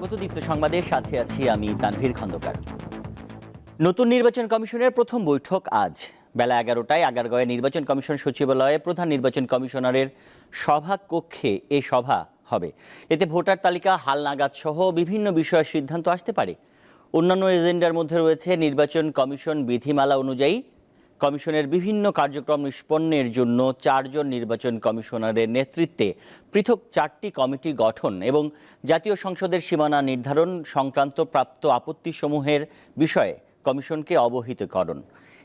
স্বাগত দীপ্ত সংবাদে সাথে আছি আমি তানভীর খন্দকার। নতুন নির্বাচন কমিশনের প্রথম বৈঠক আজ। বেলা এগারোটায় আগারগাঁওয়ে নির্বাচন কমিশন সচিবালয়ে প্রধান নির্বাচন কমিশনারের সভা কক্ষে এ সভা হবে। এতে ভোটার তালিকা হালনাগাদ সহ বিভিন্ন বিষয়ের সিদ্ধান্ত আসতে পারে। অন্যান্য এজেন্ডার মধ্যে রয়েছে নির্বাচন কমিশন বিধিমালা অনুযায়ী কমিশনের বিভিন্ন কার্যক্রম নিষ্পন্নের জন্য চারজন নির্বাচন কমিশনারের নেতৃত্বে পৃথক চারটি কমিটি গঠন এবং জাতীয় সংসদের সীমানা নির্ধারণ সংক্রান্ত প্রাপ্ত আপত্তিসমূহের বিষয়ে কমিশনকে অবহিতকরণ।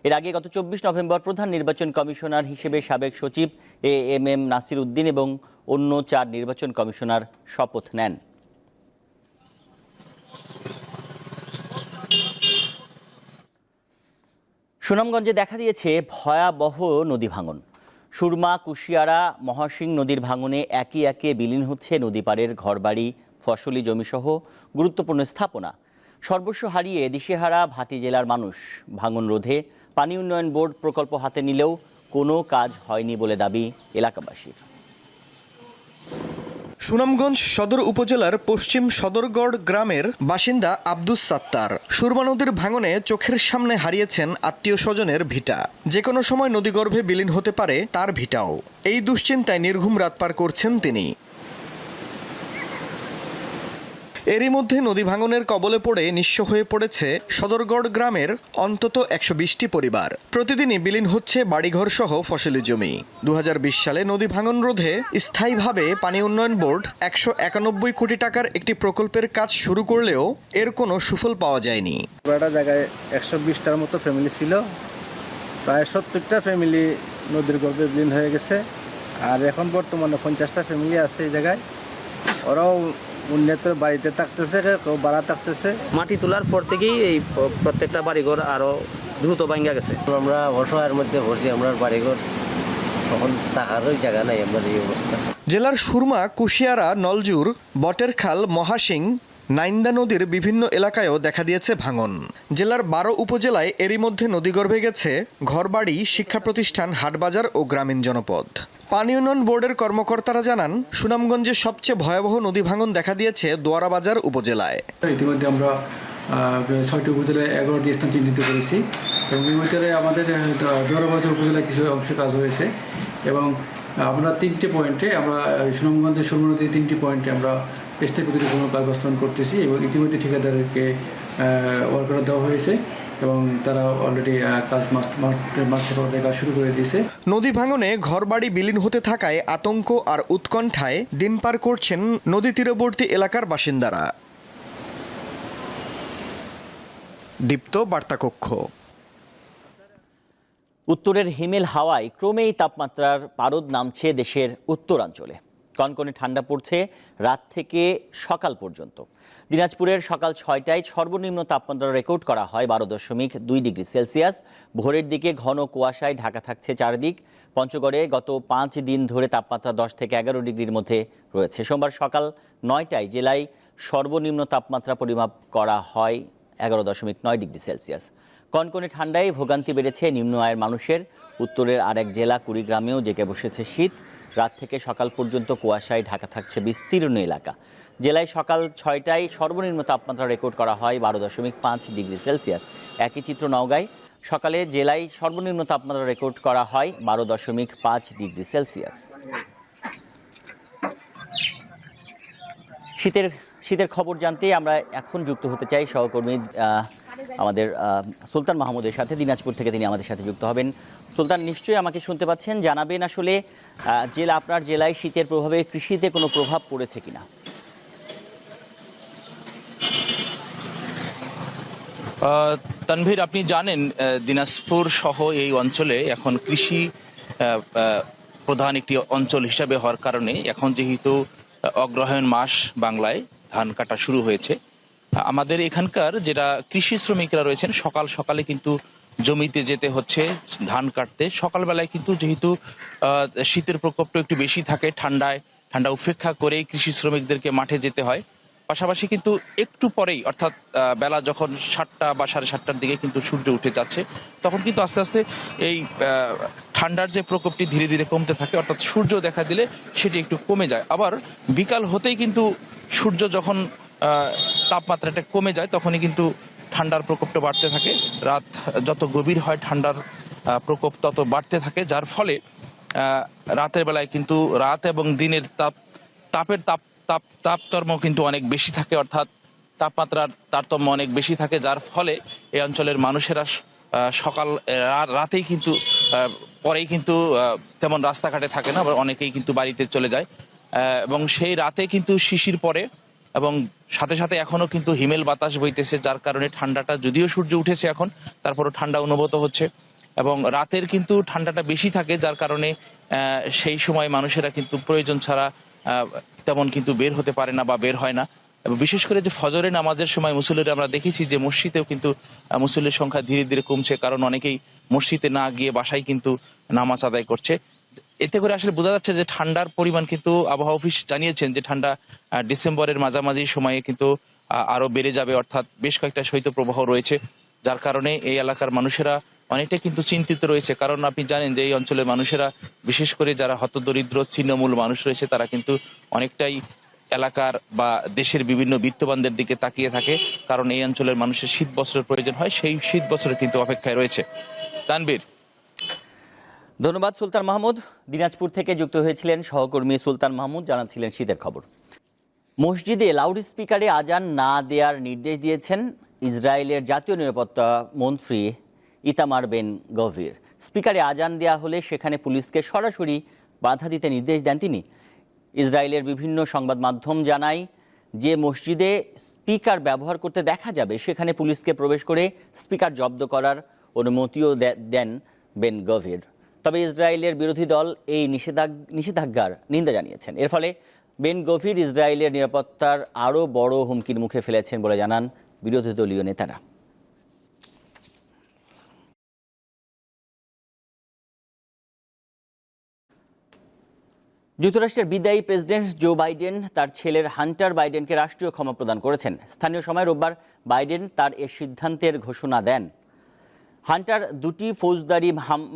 এর আগে গত চব্বিশ নভেম্বর প্রধান নির্বাচন কমিশনার হিসেবে সাবেক সচিব A M M Nasir Uddin এবং অন্য চার নির্বাচন কমিশনার শপথ নেন। সুনামগঞ্জে দেখা দিয়েছে ভয়াবহ নদী ভাঙন। সুরমা, কুশিয়ারা, মহাসিং নদীর ভাঙনে একে একে বিলীন হচ্ছে নদীপাড়ের ঘরবাড়ি, ফসলি জমিসহ গুরুত্বপূর্ণ স্থাপনা। সর্বস্ব হারিয়ে দিশেহারা ভাটি জেলার মানুষ ভাঙন রোধে পানি উন্নয়ন বোর্ড প্রকল্প হাতে নিলেও কোনো কাজ হয়নি বলে দাবি এলাকাবাসীর। সুনামগঞ্জ সদর উপজেলার পশ্চিম সদরগড় গ্রামের বাসিন্দা আব্দুস সাত্তার। সুরমা নদীর ভাঙনে চোখের সামনে হারিয়েছেন আত্মীয় স্বজনের ভিটা। যে কোনো সময় নদীগর্ভে বিলীন হতে পারে তার ভিটাও। এই দুশ্চিন্তায় নির্ঘুম রাত পার করছেন তিনি। এরই মধ্যে নদী ভাঙনের কবলে পড়ে নিঃস্ব হয়ে পড়েছে সদরগড় গ্রামের অন্তত একশো বিশটি পরিবার। প্রতিদিনই বিলীন হচ্ছে বাড়িঘর সহ ফসলি জমি। দু হাজার বিশ সালে নদী ভাঙন রোধে স্থায়ীভাবে পানি উন্নয়ন বোর্ড একশো একানব্বই কোটি টাকার একটি প্রকল্পের কাজ শুরু করলেও এর কোনো সুফল পাওয়া যায়নি। পুরাটা জায়গায় একশো বিশটার মতো ফ্যামিলি ছিল। প্রায় সত্তরটা ফ্যামিলি নদীর গর্ভে বিলীন হয়ে গেছে। আর এখন বর্তমানে পঞ্চাশটা ফ্যামিলি আছে এই জায়গায়। ওরাও উন্নত বাড়িতে থাকতেছে কেউ ভাড়া থাকতেছে। মাটি তোলার পর থেকেই এই প্রত্যেকটা বাড়িঘর আরও দ্রুত ভাঙ্গা গেছে। আমরা অসহায়ের মধ্যে পড়ছি আমরা বাড়িঘর তখন থাকারও জায়গা নাই আমার এই অবস্থা। জেলার সুরমা কুশিয়ারা নলজুর বটেরখাল মহাসিং নাইন্দা নদীর বিভিন্ন এলাকায়ও দেখা দিয়েছে ভাঙন। জেলার বারো উপজেলায় এরই মধ্যে নদীগর্ভে গেছে ঘরবাড়ি শিক্ষা প্রতিষ্ঠান হাটবাজার ও গ্রামীণ জনপদ। পানি উন্নয়ন বোর্ডের কর্মকর্তারা জানান সুনামগঞ্জে সবচেয়ে ভয়াবহ নদী ভাঙন দেখা দিয়েছে দোয়ারাবাজার উপজেলায়। ইতিমধ্যে আমরা ছয়টি উপজেলায় এগারোটি স্থান চিহ্নিত করেছি এবং এর মধ্যে আমাদের জোরাবাজার উপজেলায় কিছু অংশে কাজ হয়েছে এবং আমরা তিনটি পয়েন্টে আমরা আহ, সুনামগঞ্জের সুরমা নদীর তিনটি পয়েন্টে আমরা স্থায়ী প্রতিটি কোনো কাজ বাস্তবায়ন করতেছি এবং ইতিমধ্যে ঠিকাদারকে ওয়ার্কার দেওয়া হয়েছে। এবং তারা অলরেডি কাজ মাস- কাজ শুরু করে দিয়েছে। নদী ভাঙনে ঘরবাড়ি বিলীন হতে থাকায় আতঙ্ক আর উৎকণ্ঠায় দিন পার করছেন নদী তীরবর্তী এলাকার বাসিন্দারা। দীপ্ত বার্তাকক্ষ। উত্তরের হিমেল হাওয়ায় ক্রমেই তাপমাত্রার পারদ নামছে দেশের উত্তরাঞ্চলে। কনকনে ঠান্ডা পড়ছে রাত থেকে সকাল পর্যন্ত। দিনাজপুরের সকাল ছয়টায় সর্বনিম্ন তাপমাত্রা রেকর্ড করা হয় বারো দশমিক দুই ডিগ্রি সেলসিয়াস। ভোরের দিকে ঘন কুয়াশায় ঢাকা থাকছে চারদিক। পঞ্চগড়ে গত পাঁচ দিন ধরে তাপমাত্রা দশ থেকে এগারো ডিগ্রির মধ্যে রয়েছে। সোমবার সকাল নয়টায় জেলায় সর্বনিম্ন তাপমাত্রা পরিমাপ করা হয় এগারো দশমিক নয় ডিগ্রি সেলসিয়াস। কনকনে ঠান্ডায় ভোগান্তি বেড়েছে নিম্ন আয়ের মানুষের। উত্তরের আরেক জেলা কুড়িগ্রামেও জেগে বসেছে শীত। রাত থেকে সকাল পর্যন্ত কুয়াশায় ঢাকা থাকছে বিস্তীর্ণ এলাকা। জেলায় সকাল ছয়টায় সর্বনিম্ন তাপমাত্রা রেকর্ড করা হয় বারো দশমিক পাঁচ ডিগ্রি সেলসিয়াস। একই চিত্র নওগাঁয়। সকালে জেলায় সর্বনিম্ন তাপমাত্রা রেকর্ড করা হয় বারো দশমিক পাঁচ ডিগ্রি সেলসিয়াস। শীতের শীতের খবর জানতে আমরা এখন যুক্ত হতে চাই সহকর্মী আমাদের সুলতান মাহমুদের সাথে, দিনাজপুর থেকে তিনি আমাদের সাথে যুক্ত হবেন। সুলতান, নিশ্চয়ই আমাকে শুনতে পাচ্ছেন, জানাবেন আসলে জেলা আপনার জেলায় শীতের প্রভাবে কৃষিতে কোনো প্রভাব পড়েছে কিনা? তানভীর, আপনি জানেন দিনাজপুর সহ এই অঞ্চলে এখন কৃষি প্রধান একটি অঞ্চল হিসাবে হওয়ার কারণে এখন যেহেতু অগ্রহায়ণ মাস বাংলায় ধান কাটা শুরু হয়েছে আমাদের এখানকার যেটা কৃষি শ্রমিকরা রয়েছেন, সকাল সকালে কিন্তু জমিতে যেতে হচ্ছে, ধান কাটতে। সকালবেলায় কিন্তু যেহেতু শীতের প্রকোপটা একটু বেশি থাকে ঠান্ডায়, ঠান্ডা উপেক্ষা করেই কৃষি শ্রমিকদেরকে মাঠে যেতে হয়। পাশাপাশি কিন্তু একটু পরেই, অর্থাৎ বেলা যখন সাতটা বা সাড়ে সাতটার দিকে কিন্তু সূর্য উঠে যাচ্ছে, তখন কিন্তু আস্তে আস্তে এই ঠান্ডার যে প্রকোপটি ধীরে ধীরে কমতে থাকে, অর্থাৎ সূর্য দেখা দিলে সেটি একটু কমে যায়। আবার বিকাল হতেই কিন্তু সূর্য যখন তাপমাত্রাটা কমে যায়, তখনই কিন্তু ঠান্ডার প্রকোপটা বাড়তে থাকে। রাত যত গভীর হয়, ঠান্ডার প্রকোপ তত বাড়তে থাকে, যার ফলে রাতের বেলায় কিন্তু রাত এবং দিনের তাপ, তাপের তাপ তাপ, তাপতর্ম কিন্তু অনেক বেশি থাকে, অর্থাৎ তাপমাত্রার তারতম্য অনেক বেশি থাকে, যার ফলে এই অঞ্চলের মানুষেরা সকাল রাতেই কিন্তু পরেই কিন্তু তেমন রাস্তাঘাটে থাকে না, আবার অনেকেই কিন্তু বাড়িতে চলে যায়। এবং সেই রাতে কিন্তু শিশির পড়ে এবং সাথে সাথে এখনও কিন্তু হিমেল বাতাস বইতেছে, যার কারণে ঠান্ডাটা যদিও সূর্য উঠেছে এখন, তারপরও ঠান্ডা অনুভূত হচ্ছে। এবং রাতের কিন্তু ঠান্ডাটা বেশি থাকে, যার কারণে সেই সময় মানুষেরা কিন্তু প্রয়োজন ছাড়া তেমন কিন্তু বের হতে পারে না বা বের হয় না। এবং বিশেষ করে যে ফজরে নামাজের সময় মুসল্লিরা আমরা দেখেছি যে মসজিদেও কিন্তু মুসল্লির সংখ্যা ধীরে ধীরে কমছে, কারণ অনেকেই মসজিদে না গিয়ে বাসায় কিন্তু নামাজ আদায় করছে। এতে করে আসলে বোঝা যাচ্ছে যে ঠান্ডার পরিমাণ কিন্তু আবহাওয়া অফিস জানিয়েছেন যে ঠান্ডা ডিসেম্বরের মাঝামাঝি সময়ে কিন্তু আরও বেড়ে যাবে। অর্থাৎ বেশ কয়েকটা শৈত্যপ্রবাহ রয়েছে, যার কারণে এই এলাকার মানুষেরা অনেকটা কিন্তু চিন্তিত রয়েছে। কারণ আপনি জানেন যে এই অঞ্চলের মানুষেরা, বিশেষ করে যারা হতদরিদ্র ছিন্নমূল মানুষ রয়েছে, তারা কিন্তু অনেকটাই এলাকার বা দেশের বিভিন্ন বিত্তবানদের দিকে তাকিয়ে থাকে। কারণ এই অঞ্চলের মানুষের শীত বস্ত্রের প্রয়োজন হয়, সেই শীত বস্ত্রের কিন্তু অপেক্ষায় রয়েছে। তানবীর ধন্যবাদ, সুলতান মাহমুদ। দিনাজপুর থেকে যুক্ত হয়েছিলেন সহকর্মী সুলতান মাহমুদ, জানাচ্ছিলেন শীতের খবর। মসজিদে লাউড স্পিকারে আজান না দেওয়ার নির্দেশ দিয়েছেন ইসরায়েলের জাতীয় নিরাপত্তা মন্ত্রী ইতামার বেন গভীর। স্পিকারে আজান দেওয়া হলে সেখানে পুলিশকে সরাসরি বাধা দিতে নির্দেশ দেন তিনি। ইসরায়েলের বিভিন্ন সংবাদ মাধ্যম জানায় যে মসজিদে স্পিকার ব্যবহার করতে দেখা যাবে, সেখানে পুলিশকে প্রবেশ করে স্পিকার জব্দ করার অনুমতিও দেন বেন গভীর। তবে ইসরায়েলের বিরোধী দল এই নিষেধাজ্ঞ নিষেধাজ্ঞার নিন্দা জানিয়েছেন। এর ফলে বেন গভীর ইসরায়েলের নিরাপত্তার আরও বড় হুমকির মুখে ফেলেছেন বলে জানান বিরোধী দলীয় নেতারা। যুক্তরাষ্ট্রের বিদায়ী প্রেসিডেন্ট জো বাইডেন তার ছেলের হান্টার বাইডেনকে রাষ্ট্রীয় ক্ষমা প্রদান করেছেন। স্থানীয় সময় রোববার বাইডেন তার এ সিদ্ধান্তের ঘোষণা দেন। হান্টার দুটি ফৌজদারি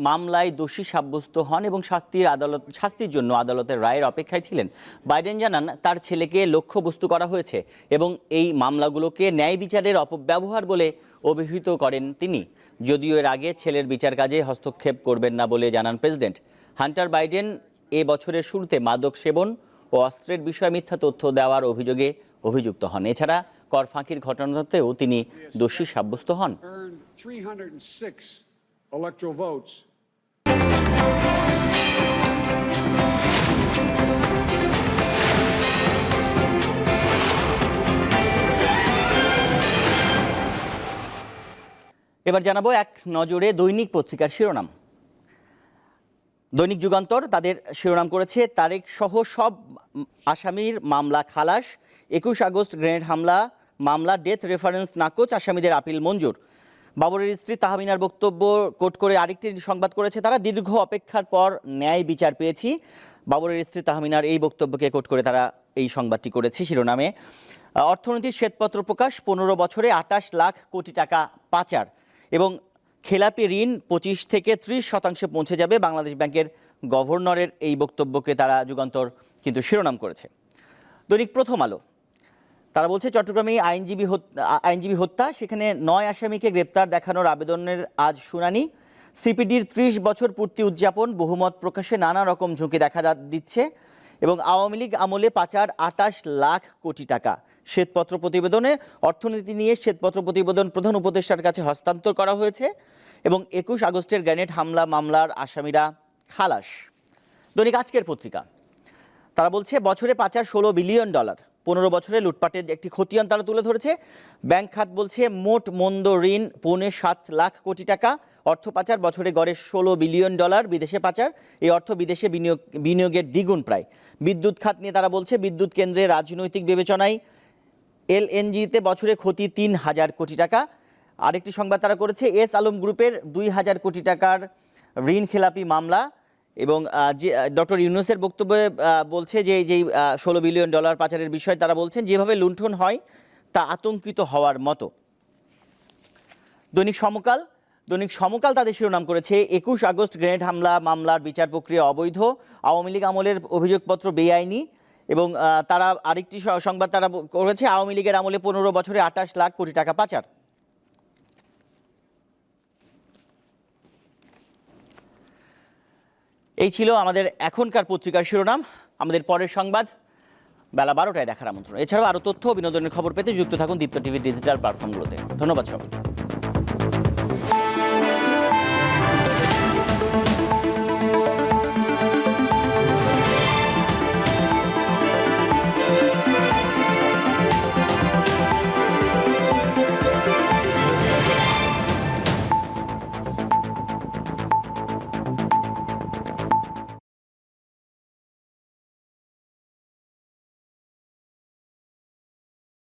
মামলায় দোষী সাব্যস্ত হন এবং শাস্তির আদালত, শাস্তির জন্য আদালতের রায়ের অপেক্ষায় ছিলেন। বাইডেন জানান, তার ছেলেকে লক্ষ্যবস্তু করা হয়েছে এবং এই মামলাগুলোকে ন্যায় বিচারের অপব্যবহার বলে অভিহিত করেন তিনি। যদিও এর আগে ছেলের বিচার কাজে হস্তক্ষেপ করবেন না বলে জানান প্রেসিডেন্ট। হান্টার বাইডেন এ বছরের শুরুতে মাদক সেবন ও অস্ত্রের বিষয়ে মিথ্যা তথ্য দেওয়ার অভিযোগে অভিযুক্ত হন। এছাড়া কর ফাঁকির ঘটনাতেও তিনি দোষী সাব্যস্ত হন। 306 electoral votes. এবার জানাব এক নজরে দৈনিক পত্রিকার শিরোনাম দৈনিক যুগান্তর তাদের শিরোনাম করেছে তারেক সহ সব আসামির মামলা খালাস, একুশ আগস্ট গ্রেনেড হামলা, মামলা, ডেথ রেফারেন্স নাকচ, আসামিদের আপিল মঞ্জুর বাবরের স্ত্রী তাহমিনার বক্তব্য কোট করে আরেকটি সংবাদ করেছে তারা, দীর্ঘ অপেক্ষার পর ন্যায় বিচার পেয়েছি। বাবরের স্ত্রী তাহমিনার এই বক্তব্যকে কোট করে তারা এই সংবাদটি করেছে শিরোনামে। অর্থনীতির শ্বেতপত্র প্রকাশ, পনেরো বছরে আটাশ লাখ কোটি টাকা পাচার এবং খেলাপি ঋণ পঁচিশ থেকে ত্রিশ শতাংশে পৌঁছে যাবে। বাংলাদেশ ব্যাংকের গভর্নরের এই বক্তব্যকে তারা যুগান্তর কিন্তু শিরোনাম করেছে। দৈনিক প্রথম আলো। তারা বলছে চট্টগ্রামে আইনজীবী আইনজীবী হত্যা, সেখানে নয় আসামিকে গ্রেপ্তার দেখানোর আবেদনের আজ শুনানি। সিপিডির ত্রিশ বছর পূর্তি উদযাপন, বহুমত প্রকাশে নানা রকম ঝুঁকি দেখা দিচ্ছে এবং আওয়ামী লীগ আমলে পাচার আটাশ লাখ কোটি টাকা। শ্বেতপত্র প্রতিবেদনে অর্থনীতি নিয়ে শ্বেতপত্র প্রতিবেদন প্রধান উপদেষ্টার কাছে হস্তান্তর করা হয়েছে এবং একুশ আগস্টের গ্রেনেড হামলা মামলার আসামিরা খালাস। দৈনিক আজকের পত্রিকা। তারা বলছে, বছরে পাচার ষোলো বিলিয়ন ডলার। পনেরো বছরে লুটপাটের একটি খতিয়ান তারা তুলে ধরেছে। ব্যাংক খাত বলছে, মোট মন্দ ঋণ পৌনে সাত লাখ কোটি টাকা। অর্থ পাচার, বছরে গড়ে ষোলো বিলিয়ন ডলার বিদেশে পাচার। এই অর্থ বিদেশে বিনিয়োগ, বিনিয়োগের দ্বিগুণ প্রায়। বিদ্যুৎ খাত নিয়ে তারা বলছে, বিদ্যুৎ কেন্দ্রে রাজনৈতিক বিবেচনায় এলএনজিতে বছরে ক্ষতি তিন হাজার কোটি টাকা। আরেকটি সংবাদ তারা করেছে, এস আলম গ্রুপের দুই হাজার কোটি টাকার ঋণ খেলাপি মামলা। এবং যে ডক্টর ইউনুসের বক্তব্যে বলছে যে যেই ষোলো বিলিয়ন ডলার পাচারের বিষয় তারা বলছেন, যেভাবে লুণ্ঠন হয়, তা আতঙ্কিত হওয়ার মতো। দৈনিক সমকাল দৈনিক সমকাল তাদের শিরোনাম করেছে, একুশ আগস্ট গ্রেনেড হামলা, মামলার বিচার প্রক্রিয়া অবৈধ, আওয়ামী লীগ আমলের অভিযোগপত্র বেআইনি এবং তারা আরেকটি সংবাদ তারা করেছে, আওয়ামী লীগের আমলে পনেরো বছরে আঠাশ লাখ কোটি টাকা পাচার। এই ছিল আমাদের এখনকার পত্রিকার শিরোনাম। আমাদের পরের সংবাদ বেলা বারোটায় দেখার আমন্ত্রণ। এছাড়াও আরও তথ্য ও বিনোদনের খবর পেতে যুক্ত থাকুন দীপ্ত টিভির ডিজিটাল প্ল্যাটফর্মগুলোতে ধন্যবাদ সবাইকে।